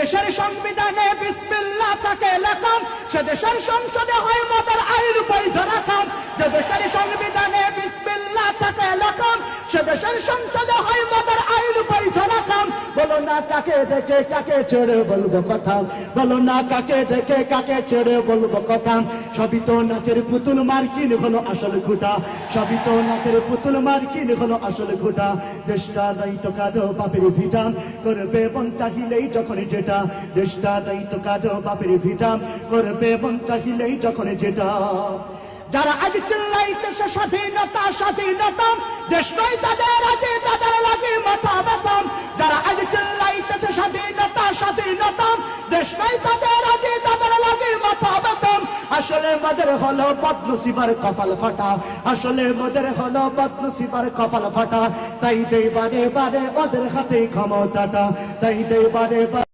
دشنشان می‌زنه بسم الله تکه لکم چه دشنشان شده های مادر عیل عین پای درکم دشنشان می‌زنه بسم الله تکه لکم چه دشنشان কাকে দেখে কাকে ছেড়ে বলব কথা? বলো না কাকে দেখে কাকে ছেড়ে বলব কথা? সবই তো নাচের পুতুল মার্কিন হলো আসল খুঁটা। সবই তো নাচের পুতুল মার্কিন হলো আসল খুঁটা। দেশটা দায়িত্ব কাদো বাপের ভিটা। করবে মন চাহিলেই যখন যেটা। দেশটা দায়িত্ব কাদো বাপের ভিটা। করবে মন চাহিলেই যখন যেটা। যারা আজ চিল্লাইতেছে স্বাধীনতা স্বাধীনতা। দেশ নয় তাদের স্বাধীনতা দেশ নাই তাদের, আগে তাদের লাগে মাথা বেতন আসলে মদের হলো বদনসিবার কপাল ফাটা। আসলে মদের হলো বদনসিবার কপাল ফাটা। তাই দেবারে বারে ওদের হাতে ক্ষমতাটা। তাই দেই বারে বারে